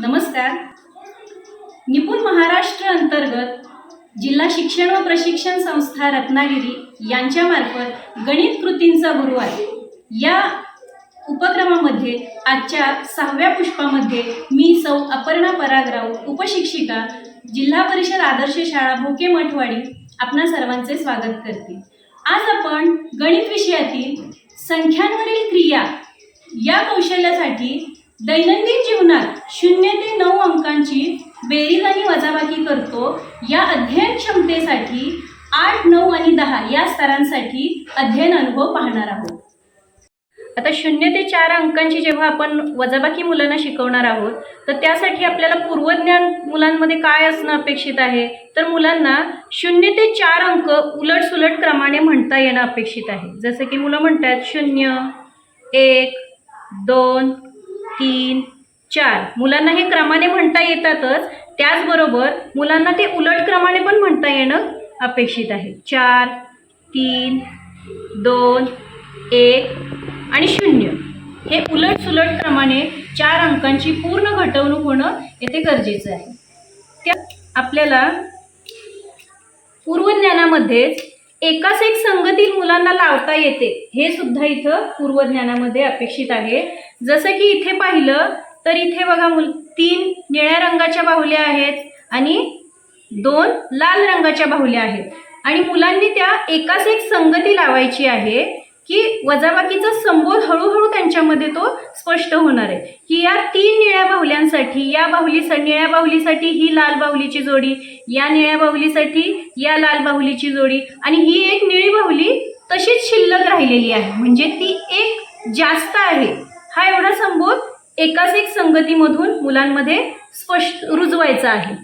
नमस्कार. निपुण महाराष्ट्र अंतर्गत जिल्हा शिक्षण व प्रशिक्षण संस्था रत्नागिरी यांच्यामार्फत गणित कृतींचा गुरु आहे या उपक्रमामध्ये आजच्या सहाव्या पुष्पामध्ये मी सौ अपर्णा परागराव उपशिक्षिका जिल्हा परिषद आदर्श शाळा भोके मठवाडी आपणा सर्वांचे स्वागत करते. आज आपण गणित विषयातील संख्यांवरील क्रिया या कौशल्यासाठी दैनंदिन जीवनात शून्य ते नऊ अंकांची बेरीज आणि वजाबाकी करतो. या अध्ययन क्षमतेसाठी आठ नऊ आणि दहा या स्तरांसाठी अध्ययन अनुभव पाहणार आहोत. आता शून्य ते चार अंकांची जेव्हा आपण वजाबाकी मुलांना शिकवणार आहोत तर त्यासाठी आपल्याला पूर्वज्ञान मुलांमध्ये काय असणं अपेक्षित आहे? तर मुलांना शून्य ते चार अंक उलट सुलट क्रमाने म्हणता येणं अपेक्षित आहे. जसं की मुलं म्हणतात शून्य एक दोन तीन चार. मुलांना हे क्रमाने म्हणता येतातच. त्याचबरोबर मुलांना ते उलट क्रमाने पण म्हणता येणं अपेक्षित आहे. चार तीन दोन एक आणि शून्य. हे उलट सुलट क्रमाने चार अंकांची पूर्ण घटवणूक होणं येथे गरजेचं आहे. त्या आपल्याला पूर्वज्ञानामध्येच एकाच एक संगतीत मुलांना लावता येते. हे सुद्धा इथं पूर्वज्ञानामध्ये अपेक्षित आहे. जसं की इथे पाहिलं तर इथे बघा मुल तीन निळ्या रंगाच्या बाहुल्या आहेत आणि दोन लाल रंगाच्या बाहुल्या आहेत. आणि मुलांनी त्या एकाच एक संगती लावायची आहे. की वजाबाकीचा संबोध हळूहळू त्यांच्यामध्ये तो स्पष्ट होणार आहे. की या तीन निळ्या बाहुल्यांसाठी या बाहुली निळ्या बाहुलीसाठी ही लाल बाहुलीची जोडी या निळ्या बाहुलीसाठी या लाल बाहुलीची जोडी आणि ही एक निळी बाहुली तशीच शिल्लक राहिलेली आहे. म्हणजे ती एक जास्त आहे. हा एवढा संबोध एकाच एक संगतीमधून मुलांमध्ये स्पष्ट रुजवायचा आहे.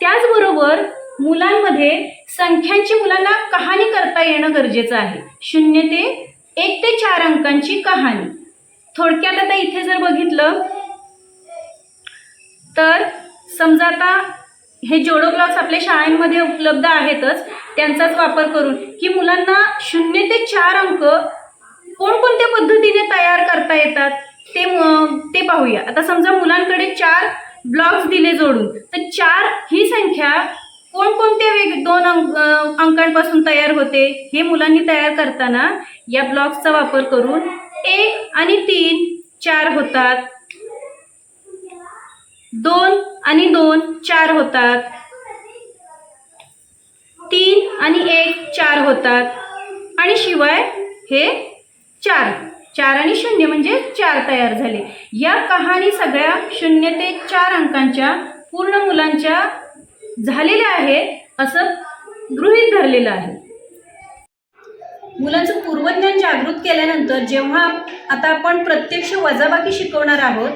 त्याचबरोबर मुलांमध्ये संख्यांची मुलांना कहाणी करता येणं गरजेचं आहे. शून्य ते एक ते चार अंकांची कहाणी. थोडक्यात आता इथे जर बघितलं तर समजा आता हे जोडो ब्लॉक्स आपल्या शाळांमध्ये उपलब्ध आहेतच त्यांचाच वापर करून की मुलांना शून्य ते चार अंक कोणकोणत्या पद्धतीने तयार करता येतात ते ते पाहूया. आता समजा मुलांकडे चार ब्लॉक्स दिले जोडून तर चार ही संख्या कोणकोणत्या वेग दोन अंक अंकांपासून तयार होते हे मुलांनी तयार करताना या ब्लॉक्सचा वापर करून एक आणि तीन चार होतात. दोन आणि दोन चार होतात. तीन आणि एक चार होतात. आणि शिवाय हे चार. चार आणि शून्य म्हणजे चार तयार झाले. या कहाणी सगळ्या शून्य ते चार अंकांच्या पूर्ण मुलांच्या झालेल्या आहेत असं गृहीत धरलेलं आहे. मुलांचं पूर्वज्ञान जागृत केल्यानंतर जेव्हा आता आपण प्रत्यक्ष वजाबाकी शिकवणार आहोत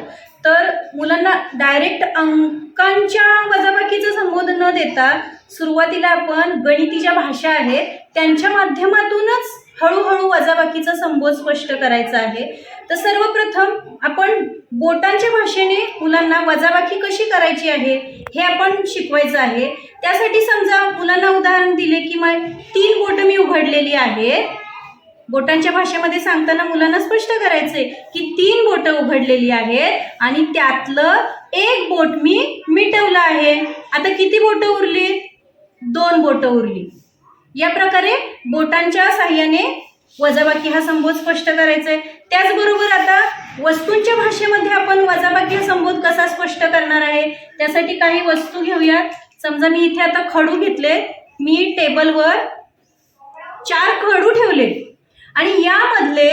तर मुलांना डायरेक्ट अंकांच्या वजाबाकीचं संबोधन न देता सुरुवातीला आपण गणिती ज्या भाषा आहेत त्यांच्या माध्यमातूनच हळूहळू वजाबाकीचा संबोध स्पष्ट करायचा आहे. तर सर्वप्रथम आपण बोटांच्या भाषेने मुलांना वजाबाकी कशी करायची आहे हे आपण शिकवायचं आहे. त्यासाठी समजा मुलांना उदाहरण दिले की मग तीन बोटं मी आहे बोटांच्या भाषेमध्ये सांगताना मुलांना स्पष्ट करायचंय की तीन बोटं उघडलेली आहेत आणि त्यातलं एक बोट मी मिटवलं आहे. आता किती बोटं उरली? दोन बोटं उरली. या प्रकारे बोटांच्या साह्याने वजाबाकी हा संबोध स्पष्ट करायचा आहे त्याचबरोबर आता वस्तूंच्या भाषेमध्ये आपण वजाबाकी हा संबोध कसा स्पष्ट करणार आहे त्यासाठी काही वस्तू घेऊयात. समजा मी इथे आता खडू घेतले मी टेबलवर चार खडू ठेवले. आणि यामधले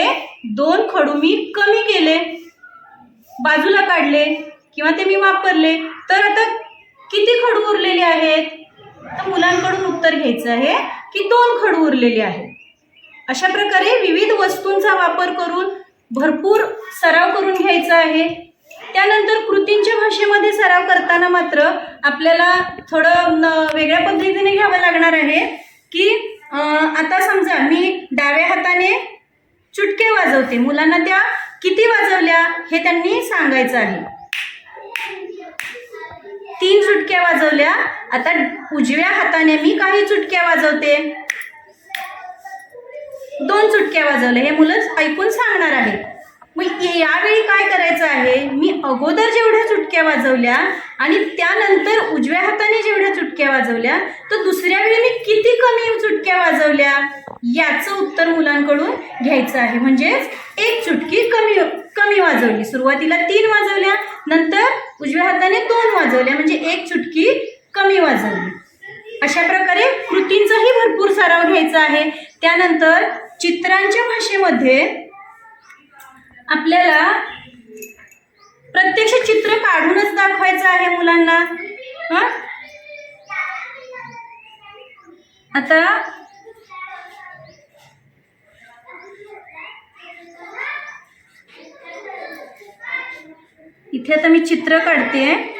दोन खडू मी कमी केले. बाजूला काढले किंवा ते मी वापरले. तर आता किती खडू उरलेले आहेत? तर मुलांकडून उत्तर घ्यायचं आहे की दोन खडू उरलेले आहेत. अशा प्रकारे विविध वस्तूंचा वापर करून भरपूर सराव करून घ्यायचा आहे. त्यानंतर कृतींच्या भाषेमध्ये सराव करताना मात्र आपल्याला थोडं वेगळ्या पद्धतीने घ्यावं लागणार आहे की आता समजा मी डाव्या हाताने चुटके वाजवते. मुलांना त्या किती वाजवल्या हे त्यांनी सांगायचं आहे. तीन चुटक्या वाजवल्या. आता उजव्या हाताने मी काही चुटक्या वाजवते. दोन चुटक्या वाजवल्या हे मुलं ऐकून सांगणार आहेत. मग यावेळी काय करायचं आहे? मी अगोदर जेवढ्या चुटक्या वाजवल्या आणि त्यानंतर उजव्या हाताने जेवढ्या चुटक्या वाजवल्या तर दुसऱ्या वेळी मी किती कमी चुटक्या वाजवल्या? याचं उत्तर मुलांकडून घ्यायचं आहे. म्हणजेच एक चुटकी कमी कमी वाजवली. सुरुवातीला तीन वाजवल्या नंतर उजव्या हाताने दोन वाजवल्या. म्हणजे एक चुटकी कमी वाजवली. अशा प्रकारे कृतींचाही भरपूर सराव घ्यायचा आहे. त्यानंतर चित्रांच्या भाषेमध्ये आपल्याला प्रत्यक्ष चित्र काढूनच दाखवायचं आहे मुलांना. हां? आता इथे आता मी चित्र काढते.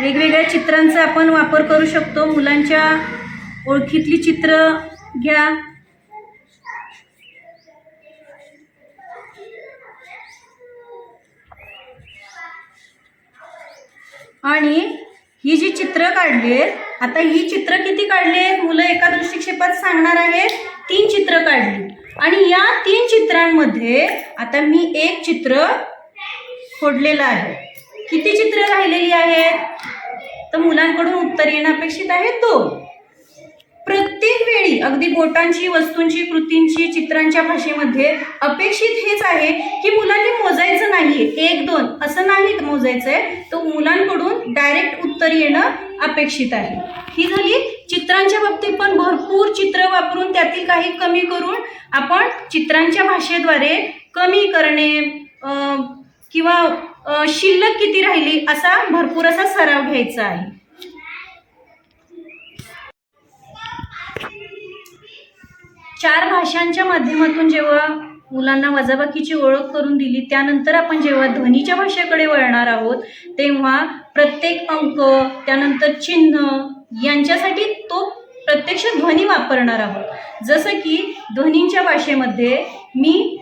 वेगवेगळ्या चित्रांचा आपण वापर करू शकतो. मुलांच्या ओळखीतली चित्र घ्या. आणि ही जी चित्र काढली आहेत आता ही चित्र किती काढली आहेत? मुलं एका दृष्टिक्षेपात सांगणार आहेत तीन चित्र काढली. आणि या तीन चित्रांमध्ये आता मी एक चित्र फोडलेलं आहे. किती चित्र राहिलेली आहेत? तर मुलांकडून उत्तर येणं अपेक्षित आहे दोन प्रत्येक वेळी अगदी बोटांची वस्तूंची कृतींची चित्रांच्या भाषेमध्ये अपेक्षित हेच आहे की मुलांनी मोजायचं नाही एक दोन असं नाही मोजायचं आहे तर मुलांकडून डायरेक्ट उत्तर येणं अपेक्षित आहे. ही झाली चित्रांच्या बाबतीत पण भरपूर चित्र वापरून त्यातील काही कमी करून आपण चित्रांच्या भाषेद्वारे कमी करणे किंवा शिल्लक किती राहिली असा भरपूर असा सराव घ्यायचा आहे. चार भाषांच्या माध्यमातून जेव्हा मुलांना वजाबाकीची ओळख करून दिली त्यानंतर आपण जेव्हा ध्वनीच्या भाषेकडे वळणार आहोत तेव्हा प्रत्येक अंक त्यानंतर चिन्ह यांच्यासाठी तो प्रत्यक्ष ध्वनी वापरणार आहोत. जसं की ध्वनींच्या भाषेमध्ये मी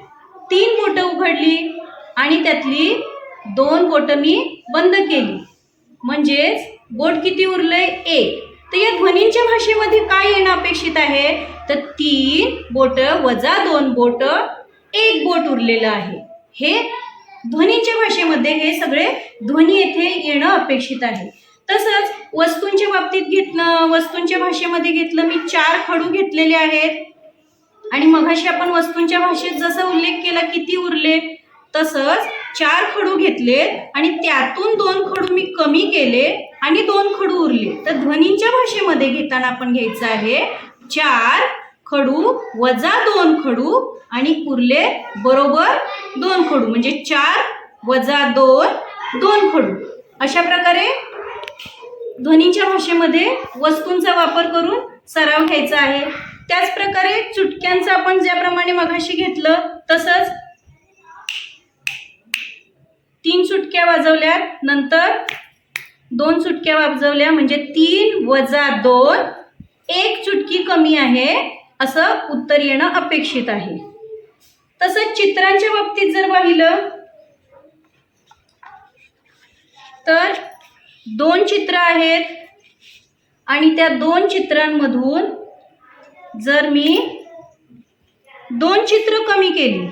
तीन बोटं उघडली आणि त्यातली दोन बोटं मी बंद केली. म्हणजेच बोट किती उरलंय? एक. तर या ध्वनींच्या भाषेमध्ये काय येणं अपेक्षित आहे? तर तीन बोट वजा दोन बोट एक बोट उरलेलं आहे. हे ध्वनींच्या भाषेमध्ये हे सगळे ध्वनी येथे येणं अपेक्षित आहे. तसंच वस्तूंच्या बाबतीत घेतलं वस्तूंच्या भाषेमध्ये घेतलं मी चार खडू घेतलेले आहेत. आणि मघाशी आपण वस्तूंच्या भाषेत जसा उल्लेख केला किती उरले? तसंच चार खडू घेतले आणि त्यातून दोन खडू मी कमी केले. आणि दोन खडू उरले. तर ध्वनींच्या भाषेमध्ये घेताना आपण घ्यायचं आहे चार खडू वजा दोन खडू आणि उरले बरोबर दोन खडू. म्हणजे चार वजा दोन दोन खडू. अशा प्रकारे ध्वनींच्या भाषेमध्ये वस्तूंचा वापर करून सराव घ्यायचा आहे. त्याचप्रकारे चुटक्यांचं आपण ज्याप्रमाणे मघाशी घेतलं तसंच तीन चुटक्या वाजवल्या नंतर दोन चुटक्या वाजवल्या म्हणजे तीन वजा दोन एक चुटकी कमी आहे असं उत्तर येणं अपेक्षित आहे. तसंच चित्रांच्या बाबतीत जर पाहिलं तर दोन चित्र आहेत आणि त्या दोन चित्रांमधून जर मी दोन चित्र कमी केली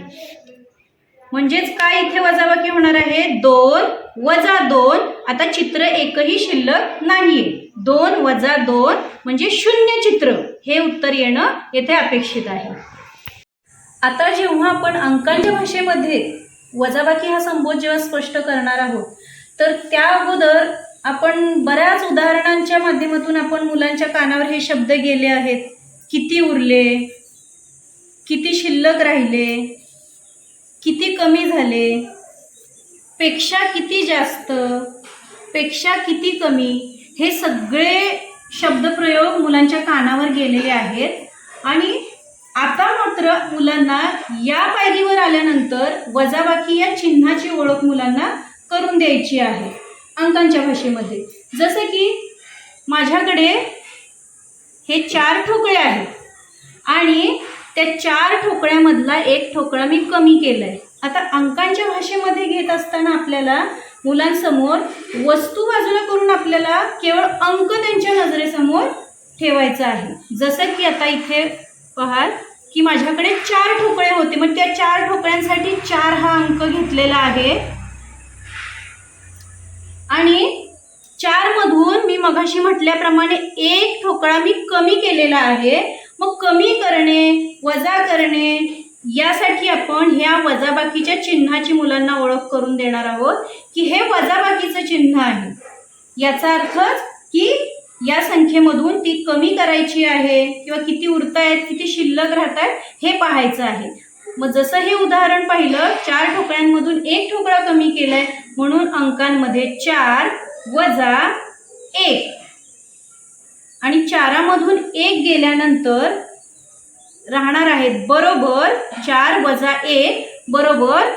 म्हणजेच काय इथे वजाबाकी होणार आहे? दोन वजा दोन. आता चित्र एकही शिल्लक नाहीये. दोन वजा दोन म्हणजे शून्य चित्र. हे उत्तर येणं येथे अपेक्षित आहे. आता जेव्हा आपण अंकांच्या भाषेमध्ये वजाबाकी हा संबोध जेव्हा स्पष्ट करणार आहोत तर त्या अगोदर आपण बऱ्याच उदाहरणांच्या माध्यमातून आपण मुलांच्या कानावर हे शब्द गेले आहेत. किती उरले? किती शिल्लक राहिले? किती कमी झाले? पेक्षा किती जास्त? पेक्षा किती कमी? हे सगळे शब्दप्रयोग मुलांच्या कानावर गेलेले आहेत. आणि आता मात्र मुलांना या पायरीवर आल्यानंतर वजाबाकी या चिन्हाची ओळख मुलांना करून द्यायची आहे अंकांच्या भाषेमध्ये. जसं की माझ्याकडे हे चार ठोकळे आहेत. आणि त्या चार ठोकळ्यामधला एक ठोकळा मी कमी केला आहे आता अंकांच्या भाषेमध्ये घेत असताना आपल्याला मुलांसमोर वस्तू बाजूला करून आपल्याला केवळ अंक त्यांच्या नजरेसमोर ठेवायचा आहे. जसं की आता इथे पहाल की माझ्याकडे चार ठोकळे होते. मग त्या चार ठोकळ्यांसाठी चार हा अंक घेतलेला आहे. आणि चारमधून मी मघाशी म्हटल्याप्रमाणे एक ठोकळा मी कमी केलेला आहे. मग कमी करणे वजा करणे यासाठी आपण ह्या वजाबाकीच्या चिन्हाची मुलांना ओळख करून देणार आहोत की हे वजाबाकीचं चिन्ह आहे. याचा अर्थच की या संख्येमधून ती कमी करायची आहे किंवा किती उरत आहेत किती शिल्लक राहत आहेत हे पाहायचं आहे. मग जसं हे उदाहरण पाहिलं चार ठोकळ्यांमधून एक ठोकळा कमी केलाय म्हणून अंकांमध्ये चार वजा एक. आणि चारामधून एक गेल्यानंतर राहणार आहेत बरोबर चार वजा एक बरोबर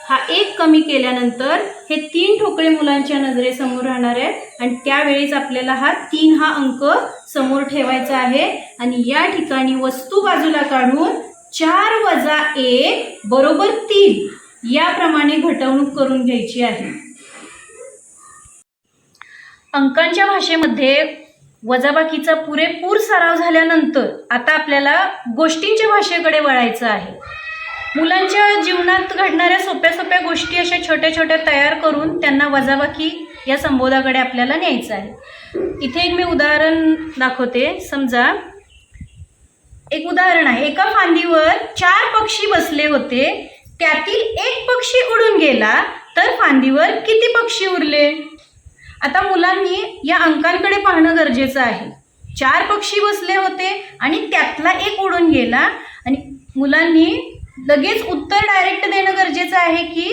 हा एक कमी केल्यानंतर हे तीन ठोकळे मुलांच्या नजरेसमोर राहणार आहेत. आणि त्यावेळेस आपल्याला हा तीन हा अंक समोर ठेवायचा आहे. आणि या ठिकाणी वस्तू बाजूला काढून चार वजा एक बरोबर तीन याप्रमाणे घटवणूक करून घ्यायची आहे. अंकांच्या भाषेमध्ये वजाबाकीचा पुरेपूर सराव झाल्यानंतर आता आपल्याला गोष्टींच्या भाषेकडे वळायचं आहे. मुलांच्या जीवनात घडणाऱ्या सोप्या सोप्या गोष्टी अशा छोट्या छोट्या तयार करून त्यांना वजाबाकी या संबोधाकडे आपल्याला न्यायचं आहे. इथे एक मी उदाहरण दाखवते. समजा एक उदाहरण आहे. एका फांदीवर चार पक्षी बसले होते. त्यातील एक पक्षी उडून गेला तर फांदीवर किती पक्षी उरले? आता मुलांनी या अंकांकडे पाहणं गरजेचं आहे. चार पक्षी बसले होते आणि त्यातला एक उडून गेला आणि मुलांनी लगेच उत्तर डायरेक्ट देणं गरजेचं आहे की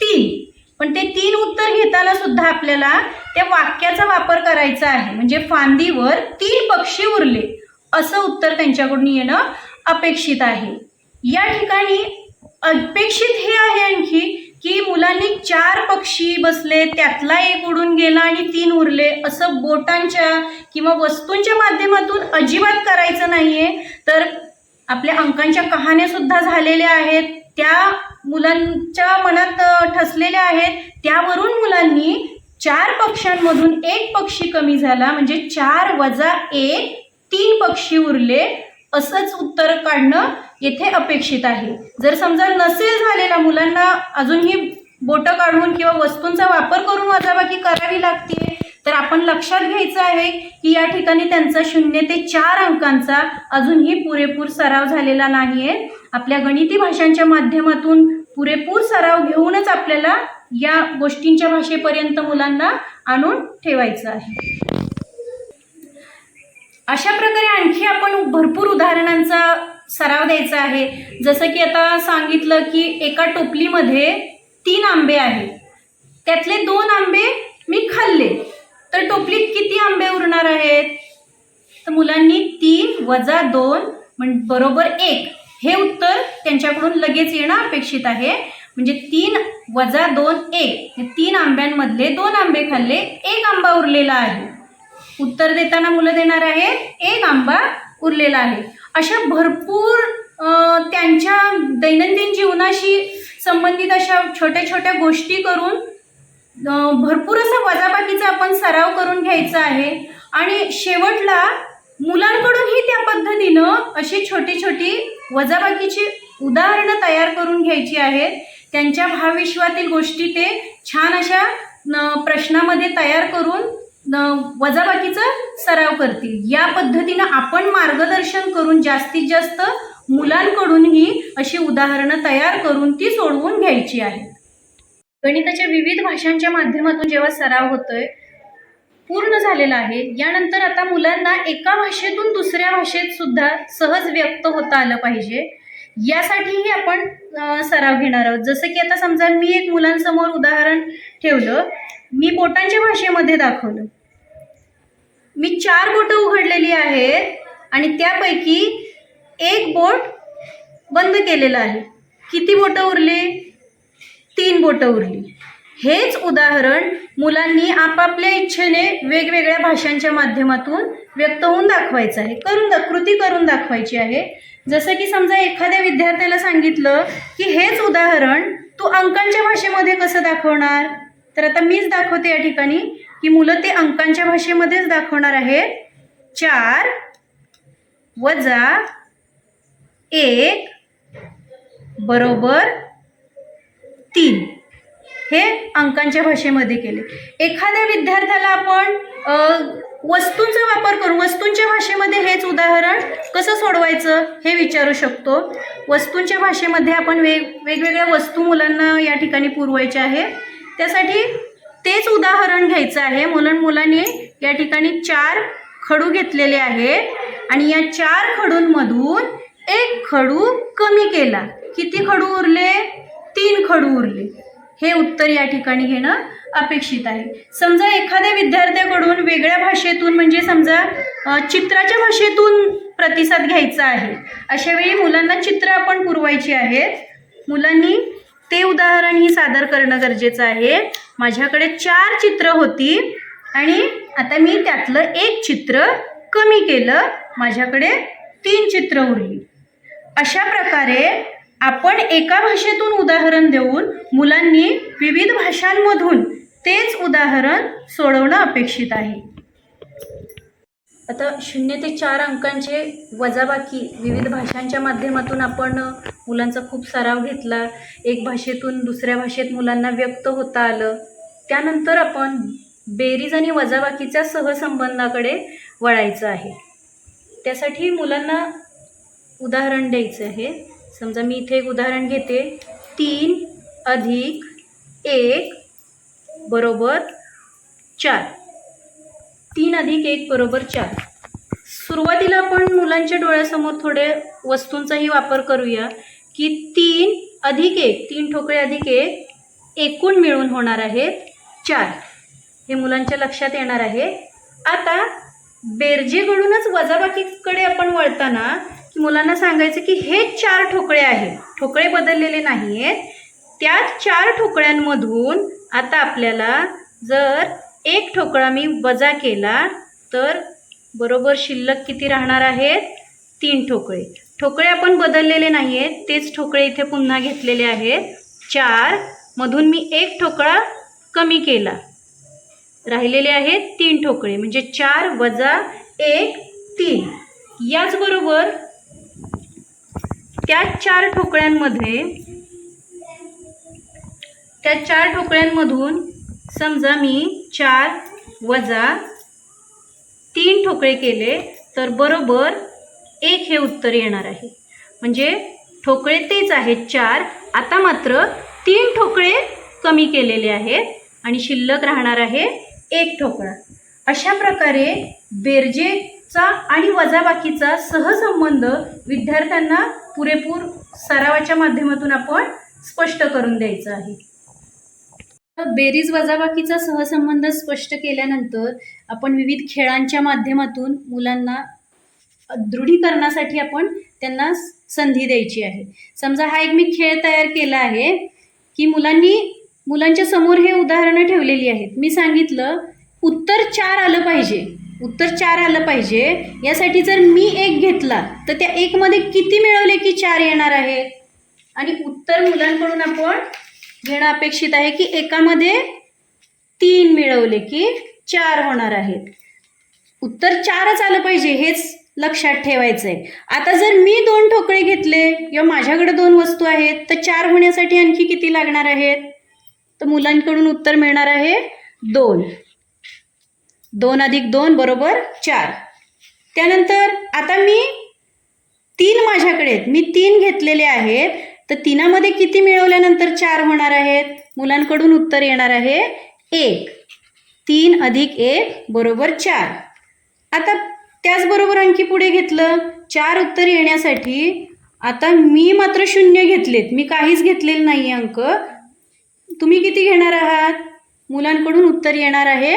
तीन. पण ते तीन उत्तर घेताना सुद्धा आपल्याला त्या वाक्याचा वापर करायचा आहे. म्हणजे फांदीवर तीन पक्षी उरले. असं उत्तर त्यांच्याकडून येणं अपेक्षित आहे. या ठिकाणी अपेक्षित हे आहे आणखी की मुलांनी चार पक्षी बसले त्यातला एक उडून गेला आणि तीन उरले. असं बोटांच्या किंवा वस्तूंच्या माध्यमातून अजिबात करायचं नाहीये. तर आपल्या अंकांच्या कहाण्या सुद्धा झालेल्या आहेत. त्या मुलांच्या मनात ठसलेल्या आहेत. त्यावरून मुलांनी चार पक्ष्यांमधून एक पक्षी कमी झाला. म्हणजे चार वजा एक तीन पक्षी उरले. असंच उत्तर काढणं येथे अपेक्षित आहे. जर समजा नसेल झालेला मुलांना अजूनही बोटं काढून किंवा वस्तूंचा वापर करून वजाबाकी करावी लागते तर आपण लक्षात घ्यायचं आहे की या ठिकाणी त्यांचा शून्य ते चार अंकांचा अजूनही पुरेपूर सराव झालेला नाही आहे आपल्या गणिती भाषांच्या माध्यमातून पुरेपूर सराव घेऊनच आपल्याला या गोष्टींच्या भाषेपर्यंत मुलांना आणून ठेवायचं आहे. अशा प्रकारे आणखी आपण भरपूर उदाहरणांचा सराव द्यायचा आहे. जसं की आता सांगितलं की एका टोपलीमध्ये तीन आंबे आहेत. त्यातले दोन आंबे मी खाल्ले. तर टोपलीत किती आंबे उरणार आहेत? तर मुलांनी तीन वजा दोन म्हण बरोबर एक. हे उत्तर त्यांच्याकडून लगेच येणं अपेक्षित आहे. म्हणजे तीन वजा दोन एक. हे तीन आंब्यांमधले दोन आंबे खाल्ले एक आंबा उरलेला आहे. उत्तर देताना मुलं देणार आहेत. एक आंबा उरलेला आहे. अशा भरपूर त्यांच्या दैनंदिन जीवनाशी संबंधित अशा छोट्या छोट्या गोष्टी करून भरपूर असा वजाबाकीचा आपण सराव करून घ्यायचा आहे. आणि शेवटला मुलांकडूनही त्या पद्धतीनं अशी छोटी छोटी वजाबाकीची उदाहरणं तयार करून घ्यायची आहेत. त्यांच्या भाविश्वातील गोष्टी ते छान अशा प्रश्नामध्ये तयार करून वजाबाकीचा सराव करतील. या पद्धतीनं आपण मार्गदर्शन करून जास्तीत जास्त मुलांकडूनही अशी उदाहरणं तयार करून ती सोडवून घ्यायची आहेत. गणिताच्या विविध भाषांच्या माध्यमातून जेव्हा सराव होतोय पूर्ण झालेला आहे. यानंतर आता मुलांना एका भाषेतून दुसऱ्या भाषेत सुद्धा सहज व्यक्त होता आलं पाहिजे. यासाठीही आपण सराव घेणार आहोत. जसं की आता समजा मी एक मुलांसमोर उदाहरण ठेवलं. मी बोटांच्या भाषेमध्ये दाखवलं. मी चार बोटं उघडलेली आहेत आणि त्यापैकी एक बोट बंद केलेलं आहे. किती बोटं उरली? तीन बोटं उरली. हेच उदाहरण मुलांनी आपापल्या इच्छेने वेगवेगळ्या भाषांच्या माध्यमातून व्यक्त होऊन दाखवायचं आहे. करून दा कृती करून दाखवायची आहे. जसं की समजा एखाद्या विद्यार्थ्याला सांगितलं की हेच उदाहरण तू अंकांच्या भाषेमध्ये कसं दाखवणार? तर आता मीच दाखवते या ठिकाणी. की मुलं ते अंकांच्या भाषेमध्येच दाखवणार आहेत. चार वजा एक बरोबर तीन. हे अंकांच्या भाषेमध्ये केले. एखाद्या विद्यार्थ्याला आपण वस्तूंचा वापर करून वस्तूंच्या भाषेमध्ये हेच उदाहरण कसं सोडवायचं हे विचारू शकतो. वस्तूंच्या भाषेमध्ये आपण वेग वेगवेगळ्या वस्तू मुलांना या ठिकाणी पुरवायच्या आहे. त्यासाठी तेच उदाहरण घ्यायचं आहे. मुलं मुलांनी या ठिकाणी चार खडू घेतलेले आहे आणि या चार खडूंमधून एक खडू कमी केला. किती खडू उरले? तीन खडू उरले. हे उत्तर या ठिकाणी घेणं अपेक्षित आहे. समजा एखाद्या विद्यार्थ्याकडून वेगळ्या भाषेतून म्हणजे समजा चित्राच्या भाषेतून प्रतिसाद घ्यायचा आहे. अशा वेळी मुलांना चित्र आपण पुरवायची आहेत. मुलांनी ते उदाहरणही सादर करणं गरजेचं आहे. माझ्याकडे चार चित्र होती आणि आता मी त्यातलं एक चित्र कमी केलं. माझ्याकडे तीन चित्र उरली. अशा प्रकारे आपण एका भाषेतून उदाहरण देऊन मुलांनी विविध भाषांमधून तेच उदाहरण सोडवणं अपेक्षित आहे. आता शून्य ते चार अंकांचे वजाबाकी विविध भाषांच्या माध्यमातून आपण मुलांचा खूप सराव घेतला. एक भाषेतून दुसऱ्या भाषेत मुलांना व्यक्त होता आलं. त्यानंतर आपण बेरीज आणि वजाबाकीच्या सहसंबंधाकडे वळायचं आहे. त्यासाठी मुलांना उदाहरण द्यायचं आहे. समजा मी इथे एक उदाहरण घेते. तीन अधिक एक बरोबर चार. तीन अधिक एक बरोबर चार. सुरुवातीला आपण मुलांच्या डोळ्यासमोर थोडे वस्तूंचाही वापर करूया की तीन अधिक एक तीन ठोकळे अधिक एक एकूण मिळून होणार आहेत चार. हे मुलांच्या लक्षात येणार आहे. आता बेरजेकडूनच वजाबाकीकडे आपण वळताना की मुलांना सांगायचं की हे चार ठोकळे आहेत ठोकळे बदललेले नाही आहेत त्या चार ठोकळ्यांमधून आता आपल्याला जर एक ठोकळा मी वजा केला तर बरोबर शिल्लक किती राहणार आहेत? तीन ठोकळे. ठोकळे आपण बदललेले नाही आहेत तेच ठोकळे इथे पुन्हा घेतलेले आहेत. चार मधून मी एक ठोकळा कमी केला. राहिलेले आहेत तीन ठोकळे म्हणजे चार वजा एक तीन. याचबरोबर त्या चार ठोकळ्यांमध्ये त्या चार ठोकळ्यांमधून समजा मी चार वजा तीन ठोकळे केले तर बरोबर एक हे उत्तर येणार आहे. म्हणजे ठोकळे तेच आहेत चार. आता मात्र तीन ठोकळे कमी केलेले आहेत आणि शिल्लक राहणार आहे एक ठोकळा. अशा प्रकारे बेरजेचा आणि वजाबाकीचा सहसंबंध विद्यार्थ्यांना पुरेपूर सरावाच्या माध्यमातून आपण स्पष्ट करून द्यायचं आहे. बेरीज वजाबाकीचा सहसंबंध स्पष्ट केल्यानंतर आपण विविध खेळांच्या माध्यमातून मुलांना दृढीकरणासाठी आपण त्यांना संधी द्यायची आहे. समजा हा एक मी खेळ तयार केला आहे की मुलांनी मुलांच्या समोर हे उदाहरणं ठेवलेली आहेत. मी सांगितलं उत्तर चार आलं पाहिजे. उत्तर चार आलं पाहिजे. यासाठी जर मी एक घेतला तर त्या एकमध्ये किती मिळवले की चार येणार आहे? आणि उत्तर मुलांकडून आपण घेणं अपेक्षित आहे की एकामध्ये तीन मिळवले की चार होणार आहेत. उत्तर चारच आलं पाहिजे हेच लक्षात ठेवायचं आहे आता जर मी दोन ठोकळे घेतले किंवा माझ्याकडे दोन वस्तू आहेत तर चार होण्यासाठी आणखी किती लागणार आहेत? तर मुलांकडून उत्तर मिळणार आहे दोन. दोन अधिक दोन बरोबर चार. त्यानंतर आता मी तीन माझ्याकडे आहेत. मी तीन घेतलेले आहेत. तर तिनामध्ये किती मिळवल्यानंतर चार होणार आहेत? मुलांकडून उत्तर येणार आहे एक. तीन अधिक एक बरोबर चार. आता त्याचबरोबर आणखी पुढे घेतलं. चार उत्तर येण्यासाठी आता मी मात्र शून्य घेतलेत. मी काहीच घेतलेलं नाही अंक. तुम्ही किती घेणार आहात? मुलांकडून उत्तर येणार आहे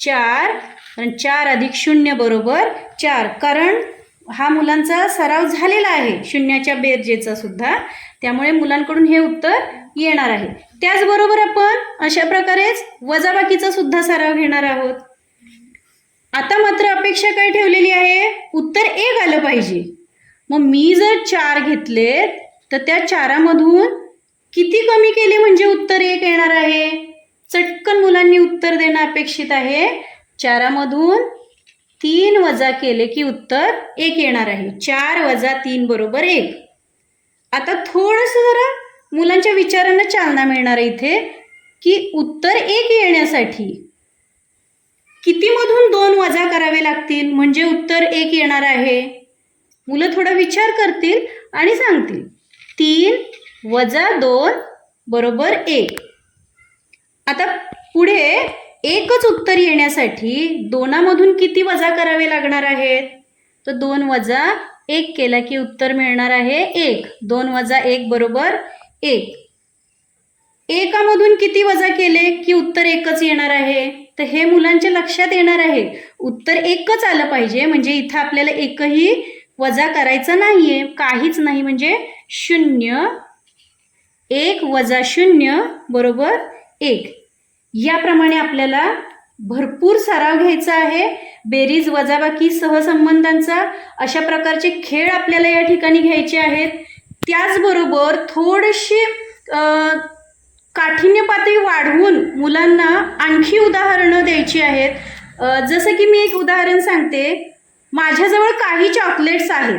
चार. कारण चार अधिक शून्य बरोबर चार. कारण हा मुलांचा सराव झालेला आहे. शून्याच्या बेरजेचा सुद्धा. त्यामुळे मुलांकडून हे उत्तर येणार आहे. त्याचबरोबर आपण अशा प्रकारेच वजाबाकीचा सुद्धा सराव घेणार आहोत. आता मात्र अपेक्षा काय ठेवलेली आहे? उत्तर एक आलं पाहिजे. मग मी जर चार घेतले तर त्या चारामधून किती कमी केले म्हणजे उत्तर एक येणार आहे? चटकन मुलांनी उत्तर देणं अपेक्षित आहे. चारामधून तीन वजा केले की उत्तर एक येणार आहे. चार वजा तीन बरोबर एक. आता थोडंसं जरा मुलांच्या विचारांना चालना मिळणार आहे इथे की उत्तर एक येण्यासाठी कितीमधून दोन वजा करावे लागतील? म्हणजे उत्तर एक येणार आहे. मुलं थोडा विचार करतील आणि सांगतील. तीन वजा दोन बरोबर एक. आता पुढे एकच उत्तर येण्यासाठी दोनामधून किती वजा करावे लागणार आहेत? तर दोन वजा एक केला की उत्तर मिळणार आहे एक. दोन वजा एक बरोबर एक. एकामधून किती वजा केले की उत्तर एकच येणार आहे? तर हे मुलांच्या लक्षात येणार आहे. उत्तर एकच आलं पाहिजे म्हणजे इथं आपल्याला एकही वजा करायचं नाहीये काहीच नाही म्हणजे शून्य. एक वजा शून्य बरोबर एक. याप्रमाणे आपल्याला भरपूर सराव घ्यायचा आहे. बेरीज वजाबाकी सहसंबंधांचा अशा प्रकारचे खेळ आपल्याला या ठिकाणी घ्यायचे आहेत. त्याचबरोबर थोडीशी काठिण्य पातळी वाढवून मुलांना आणखी उदाहरणं द्यायची आहेत. जसं की मी एक उदाहरण सांगते. माझ्याजवळ काही चॉकलेट्स आहेत.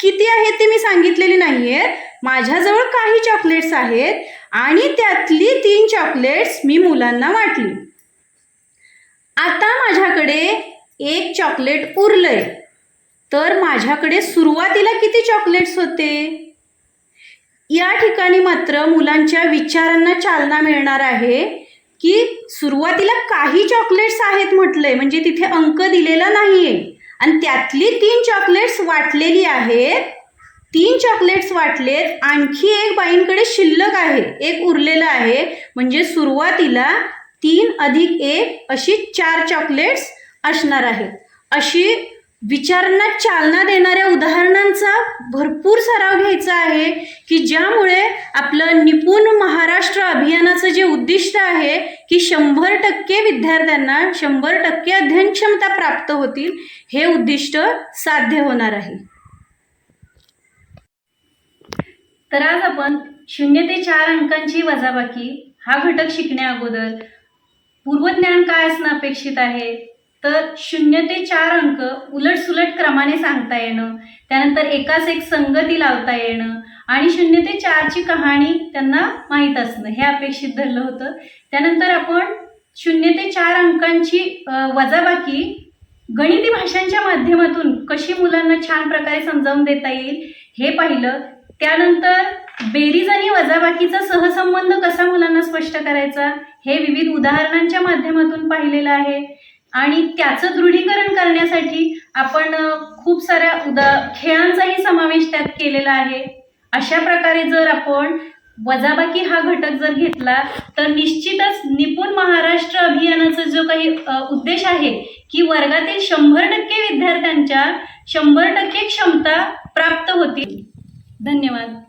किती आहेत ते मी सांगितलेले नाही आहेत माझ्याजवळ काही चॉकलेट्स आहेत. आणि त्यातली तीन चॉकलेट्स मी मुलांना वाटली. आता माझ्याकडे एक चॉकलेट उरलंय. तर माझ्याकडे सुरुवातीला किती चॉकलेट्स होते? या ठिकाणी मात्र मुलांच्या विचारांना चालना मिळणार आहे की सुरुवातीला काही चॉकलेट्स आहेत म्हटलंय. म्हणजे तिथे अंक दिलेला नाहीये. आणि त्यातली तीन चॉकलेट्स वाटलेली आहेत तीन चॉकलेट्स वाटलेत. आणखी एक बाईंकडे शिल्लक आहे. एक उरलेलं आहे. म्हणजे सुरुवातीला तीन अधिक एक अशी चार चॉकलेट्स असणार आहेत. अशी विचारांना चालना देणाऱ्या उदाहरणांचा भरपूर सराव घ्यायचा आहे की ज्यामुळे आपलं निपुण महाराष्ट्र अभियानाचं जे उद्दिष्ट आहे की शंभर टक्के विद्यार्थ्यांना शंभर टक्के अध्ययन क्षमता प्राप्त होतील हे उद्दिष्ट साध्य होणार आहे. तर आज आपण शून्य ते चार अंकांची वजाबाकी हा घटक शिकण्या अगोदर पूर्वज्ञान काय असणं अपेक्षित आहे? तर शून्य ते चार अंक उलट सुलट क्रमाने सांगता येणं त्यानंतर एकाच एक संगती लावता येणं आणि शून्य ते चारची कहाणी त्यांना माहीत असणं हे अपेक्षित धरलं होतं. त्यानंतर आपण शून्य ते चार अंकांची वजाबाकी गणिती भाषांच्या माध्यमातून कशी मुलांना छान प्रकारे समजावून देता येईल हे पाहिलं. त्यानंतर बेरीज आणि वजाबाकीचा सहसंबंध कसा मुलांना स्पष्ट करायचा हे विविध उदाहरणांच्या माध्यमातून पाहिलेलं आहे. आणि त्याचं दृढीकरण करण्यासाठी आपण खूप साऱ्या उदा खेळांचाही समावेश त्यात केलेला आहे. अशा प्रकारे जर आपण वजाबाकी हा घटक जर घेतला तर निश्चितच निपुण महाराष्ट्र अभियानाचा जो काही उद्देश आहे की वर्गातील शंभर टक्के विद्यार्थ्यांच्या शंभर टक्के क्षमता प्राप्त होतील. धन्यवाद.